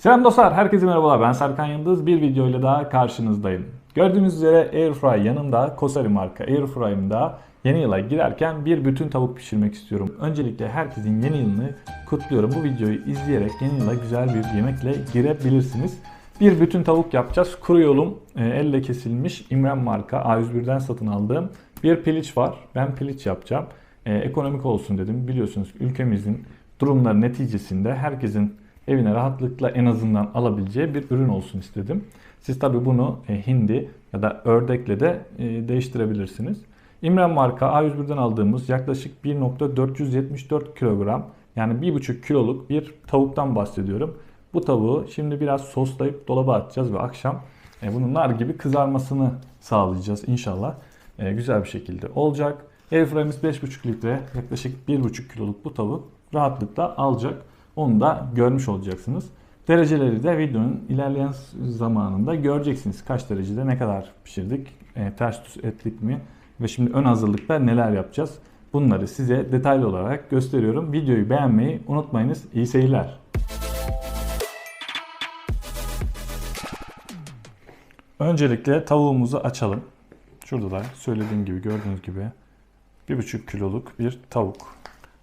Selam dostlar, herkese merhabalar. Ben Serkan Yıldız. Bir videoyla daha karşınızdayım. Gördüğünüz üzere Airfry yanımda, Kosari marka Airfry'ımda yeni yıla girerken bir bütün tavuk pişirmek istiyorum. Öncelikle herkesin yeni yılını kutluyorum. Bu videoyu izleyerek yeni yıla güzel bir yemekle girebilirsiniz. Bir bütün tavuk yapacağız. Kuru yolum e, elle kesilmiş İmren marka A101'den satın aldığım bir piliç var. Ben piliç yapacağım. E, ekonomik olsun dedim. Biliyorsunuz ülkemizin durumları neticesinde herkesin evine rahatlıkla en azından alabileceği bir ürün olsun istedim. Siz tabi bunu e, hindi ya da ördekle de e, değiştirebilirsiniz. İmren marka A101'den aldığımız yaklaşık 1.474 kilogram yani 1.5 kiloluk bir tavuktan bahsediyorum. Bu tavuğu şimdi biraz soslayıp dolaba atacağız ve akşam e, bunun nar gibi kızarmasını sağlayacağız inşallah. Güzel bir şekilde olacak. Airfryer'imiz 5.5 litre yaklaşık 1.5 kiloluk bu tavuk rahatlıkla alacak. Onu da görmüş olacaksınız. Dereceleri de videonun ilerleyen zamanında göreceksiniz. Kaç derecede ne kadar pişirdik, e, ters düz ettik mi ve şimdi ön hazırlıkta neler yapacağız. Bunları size detaylı olarak gösteriyorum. Videoyu beğenmeyi unutmayınız. İyi seyirler. Öncelikle tavuğumuzu açalım. Şurada da söylediğim gibi gördüğünüz gibi 1,5 kiloluk bir tavuk.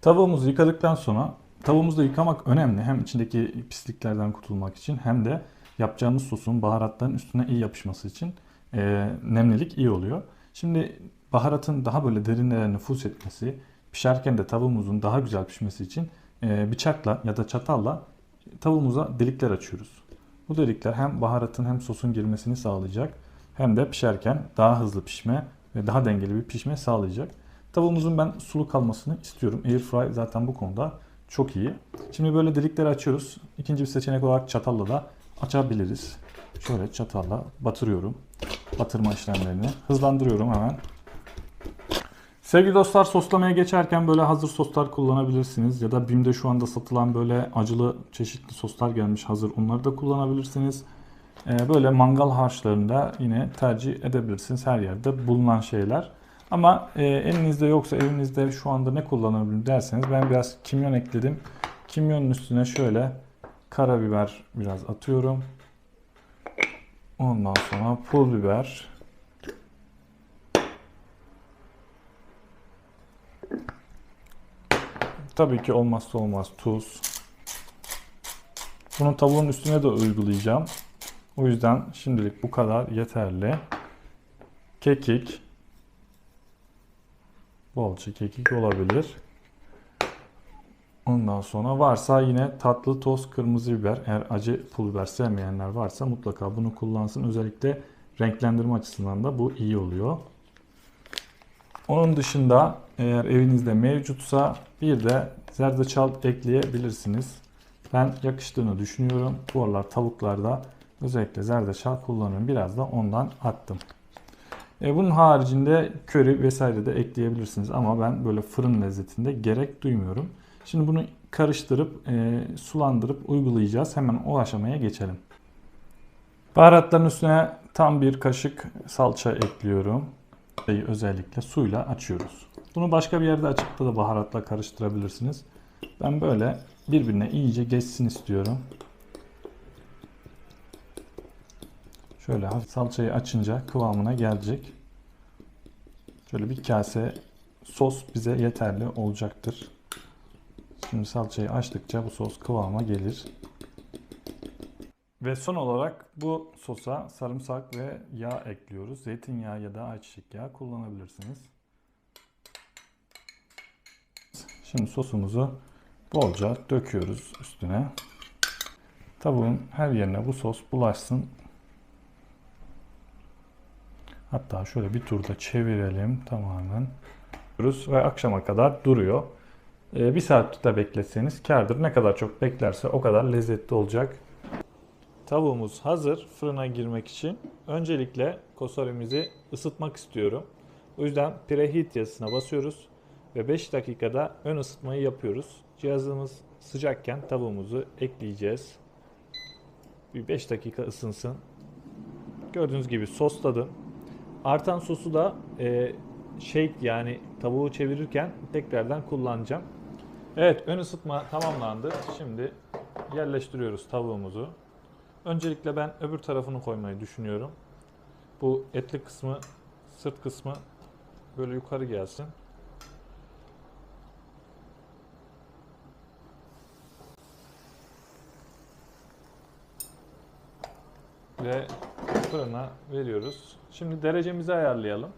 Tavuğumuzu yıkadıktan sonra tavuğumuzu da yıkamak önemli. Hem içindeki pisliklerden kurtulmak için hem de yapacağımız sosun baharatların üstüne iyi yapışması için e, nemlilik iyi oluyor. Şimdi baharatın daha böyle derinlere nüfus etmesi, pişerken de tavuğumuzun daha güzel pişmesi için e, bıçakla ya da çatalla tavuğumuza delikler açıyoruz. Bu delikler hem baharatın hem sosun girmesini sağlayacak hem de pişerken daha hızlı pişme ve daha dengeli bir pişme sağlayacak. Tavuğumuzun ben sulu kalmasını istiyorum. Airfry zaten bu konuda çok iyi. Şimdi böyle delikleri açıyoruz. İkinci bir seçenek olarak çatalla da açabiliriz. Şöyle çatalla batırıyorum. Batırma işlemlerini hızlandırıyorum hemen. Sevgili dostlar soslamaya geçerken böyle hazır soslar kullanabilirsiniz. Ya da BİM'de şu anda satılan böyle acılı çeşitli soslar gelmiş hazır. Onları da kullanabilirsiniz. Ee, böyle mangal harçlarında yine tercih edebilirsiniz. Her yerde bulunan şeyler. Ama e, elinizde yoksa evinizde şu anda ne kullanabilirim derseniz ben biraz kimyon ekledim. Kimyonun üstüne şöyle karabiber biraz atıyorum. Ondan sonra pul biber. Tabii ki olmazsa olmaz tuz. Bunu tavuğun üstüne de uygulayacağım. O yüzden şimdilik bu kadar yeterli. Kekik. Bolca kekik olabilir. Ondan sonra varsa yine tatlı toz kırmızı biber. Eğer acı pul biber sevmeyenler varsa mutlaka bunu kullansın. Özellikle renklendirme açısından da bu iyi oluyor. Onun dışında eğer evinizde mevcutsa bir de zerdeçal ekleyebilirsiniz. Ben yakıştığını düşünüyorum. Bu aralar tavuklarda özellikle zerdeçal kullanıyorum. Biraz da ondan attım. E, bunun haricinde köri vesaire de ekleyebilirsiniz ama ben böyle fırın lezzetinde gerek duymuyorum. Şimdi bunu karıştırıp e, sulandırıp uygulayacağız. Hemen o aşamaya geçelim. Baharatların üstüne tam bir kaşık salça ekliyorum. Özellikle suyla açıyoruz. Bunu başka bir yerde açıp da baharatla karıştırabilirsiniz. Ben böyle birbirine iyice geçsin istiyorum. Şöyle salçayı açınca kıvamına gelecek. Şöyle bir kase sos bize yeterli olacaktır. Şimdi salçayı açtıkça bu sos kıvama gelir. Ve son olarak bu sosa sarımsak ve yağ ekliyoruz. Zeytinyağı ya da ayçiçek yağı kullanabilirsiniz. Şimdi sosumuzu bolca döküyoruz üstüne. Tavuğun her yerine bu sos bulaşsın. Hatta şöyle bir turda çevirelim tamamen. Ve akşama kadar duruyor. Ee, bir saat de bekletseniz kardır. Ne kadar çok beklerse o kadar lezzetli olacak. Tavuğumuz hazır fırına girmek için. Öncelikle kosarimizi ısıtmak istiyorum. O yüzden preheat yazısına basıyoruz ve 5 dakikada ön ısıtmayı yapıyoruz. Cihazımız sıcakken tavuğumuzu ekleyeceğiz. Bir 5 dakika ısınsın. Gördüğünüz gibi sosladım. Artan sosu da e, shake yani tavuğu çevirirken tekrardan kullanacağım. Evet ön ısıtma tamamlandı. Şimdi yerleştiriyoruz tavuğumuzu. Öncelikle ben öbür tarafını koymayı düşünüyorum. Bu etli kısmı, sırt kısmı böyle yukarı gelsin. Ve fırına veriyoruz. Şimdi derecemizi ayarlayalım.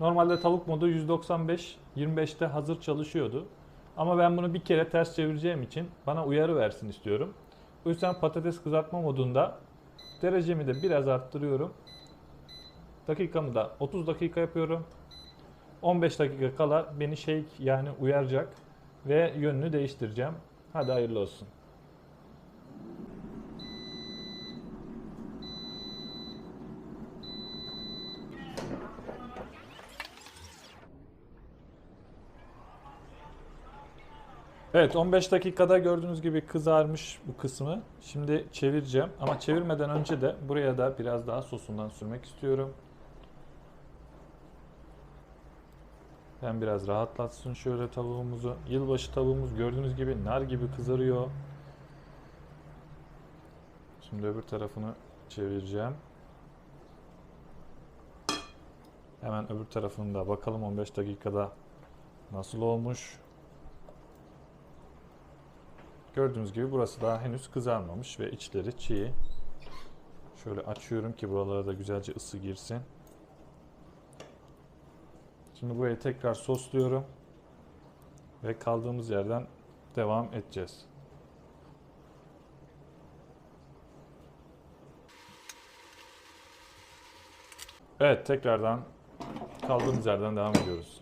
Normalde tavuk modu 195 25'te hazır çalışıyordu. Ama ben bunu bir kere ters çevireceğim için bana uyarı versin istiyorum. O yüzden patates kızartma modunda derecemi de biraz arttırıyorum. Dakikamı da 30 dakika yapıyorum. 15 dakika kala beni şey yani uyaracak ve yönünü değiştireceğim. Hadi hayırlı olsun. Evet 15 dakikada gördüğünüz gibi kızarmış bu kısmı. Şimdi çevireceğim ama çevirmeden önce de buraya da biraz daha sosundan sürmek istiyorum. Ben biraz rahatlatsın şöyle tavuğumuzu. Yılbaşı tavuğumuz gördüğünüz gibi nar gibi kızarıyor. Şimdi öbür tarafını çevireceğim. Hemen öbür tarafını da bakalım 15 dakikada nasıl olmuş. Gördüğünüz gibi burası daha henüz kızarmamış ve içleri çiğ. Şöyle açıyorum ki buralara da güzelce ısı girsin. Şimdi burayı tekrar sosluyorum. Ve kaldığımız yerden devam edeceğiz. Evet tekrardan kaldığımız yerden devam ediyoruz.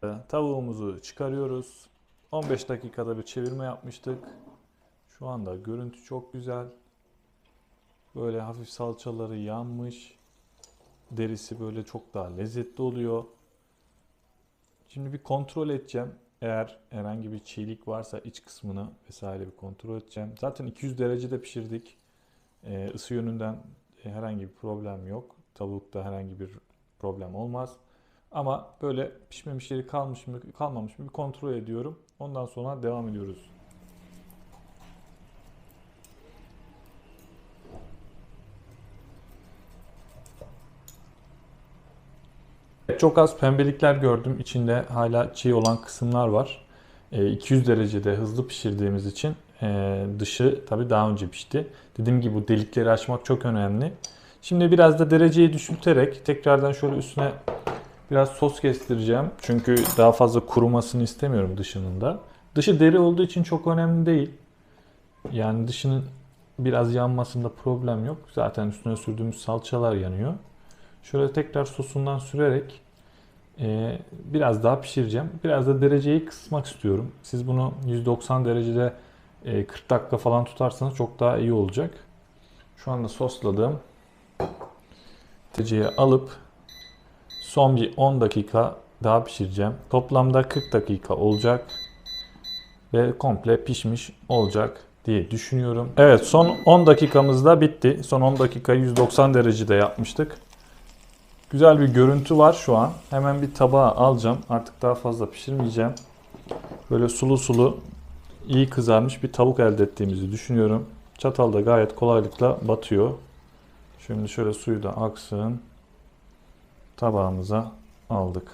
Tavuğumuzu çıkarıyoruz. 15 dakikada bir çevirme yapmıştık. Şu anda görüntü çok güzel. Böyle hafif salçaları yanmış. Derisi böyle çok daha lezzetli oluyor. Şimdi bir kontrol edeceğim. Eğer herhangi bir çiğlik varsa iç kısmını vesaire bir kontrol edeceğim. Zaten 200 derecede pişirdik. Ee, ısı yönünden herhangi bir problem yok. Tavukta herhangi bir problem olmaz. Ama böyle pişmemiş yeri kalmış mı kalmamış mı bir kontrol ediyorum. Ondan sonra devam ediyoruz. Çok az pembelikler gördüm. İçinde hala çiğ olan kısımlar var. 200 derecede hızlı pişirdiğimiz için dışı tabi daha önce pişti. Dediğim gibi bu delikleri açmak çok önemli. Şimdi biraz da dereceyi düşürterek tekrardan şöyle üstüne Biraz sos kestireceğim. Çünkü daha fazla kurumasını istemiyorum dışının da. Dışı deri olduğu için çok önemli değil. Yani dışının biraz yanmasında problem yok. Zaten üstüne sürdüğümüz salçalar yanıyor. Şöyle tekrar sosundan sürerek e, biraz daha pişireceğim. Biraz da dereceyi kısmak istiyorum. Siz bunu 190 derecede e, 40 dakika falan tutarsanız çok daha iyi olacak. Şu anda sosladım. Dereceyi alıp Son bir 10 dakika daha pişireceğim. Toplamda 40 dakika olacak. Ve komple pişmiş olacak diye düşünüyorum. Evet son 10 dakikamız da bitti. Son 10 dakika 190 derecede yapmıştık. Güzel bir görüntü var şu an. Hemen bir tabağa alacağım. Artık daha fazla pişirmeyeceğim. Böyle sulu sulu iyi kızarmış bir tavuk elde ettiğimizi düşünüyorum. Çatal da gayet kolaylıkla batıyor. Şimdi şöyle suyu da aksın tabağımıza aldık.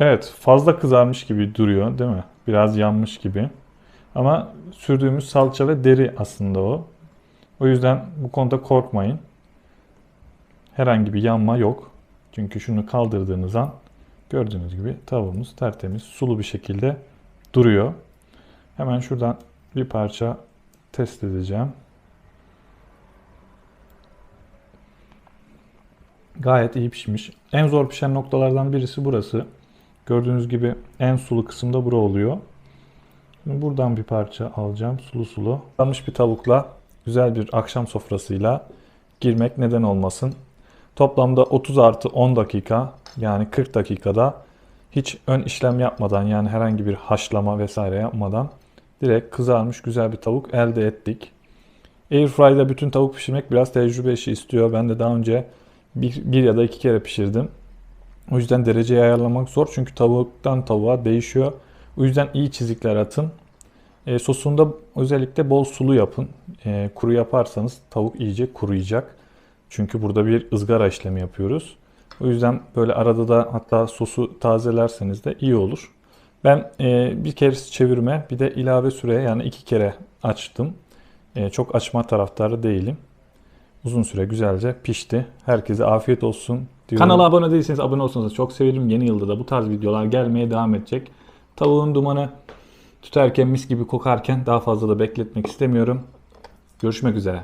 Evet fazla kızarmış gibi duruyor değil mi? Biraz yanmış gibi. Ama sürdüğümüz salça ve deri aslında o. O yüzden bu konuda korkmayın. Herhangi bir yanma yok. Çünkü şunu kaldırdığınız an gördüğünüz gibi tavuğumuz tertemiz sulu bir şekilde duruyor. Hemen şuradan bir parça test edeceğim. Gayet iyi pişmiş. En zor pişen noktalardan birisi burası. Gördüğünüz gibi en sulu kısımda bura oluyor. Şimdi buradan bir parça alacağım sulu sulu. Almış bir tavukla güzel bir akşam sofrasıyla girmek neden olmasın. Toplamda 30 artı 10 dakika yani 40 dakikada hiç ön işlem yapmadan yani herhangi bir haşlama vesaire yapmadan direkt kızarmış güzel bir tavuk elde ettik. Airfry'da bütün tavuk pişirmek biraz tecrübe işi istiyor. Ben de daha önce bir, bir ya da iki kere pişirdim. O yüzden dereceyi ayarlamak zor çünkü tavuktan tavuğa değişiyor. O yüzden iyi çizikler atın. E, sosunda özellikle bol sulu yapın. E, kuru yaparsanız tavuk iyice kuruyacak. Çünkü burada bir ızgara işlemi yapıyoruz. O yüzden böyle arada da hatta sosu tazelerseniz de iyi olur. Ben e, bir kere çevirme bir de ilave süre yani iki kere açtım. E, çok açma taraftarı değilim. Uzun süre güzelce pişti. Herkese afiyet olsun diyorum. Kanala abone değilseniz abone olsanız çok sevinirim. Yeni yılda da bu tarz videolar gelmeye devam edecek. Tavuğun dumanı tüterken mis gibi kokarken daha fazla da bekletmek istemiyorum. Görüşmek üzere.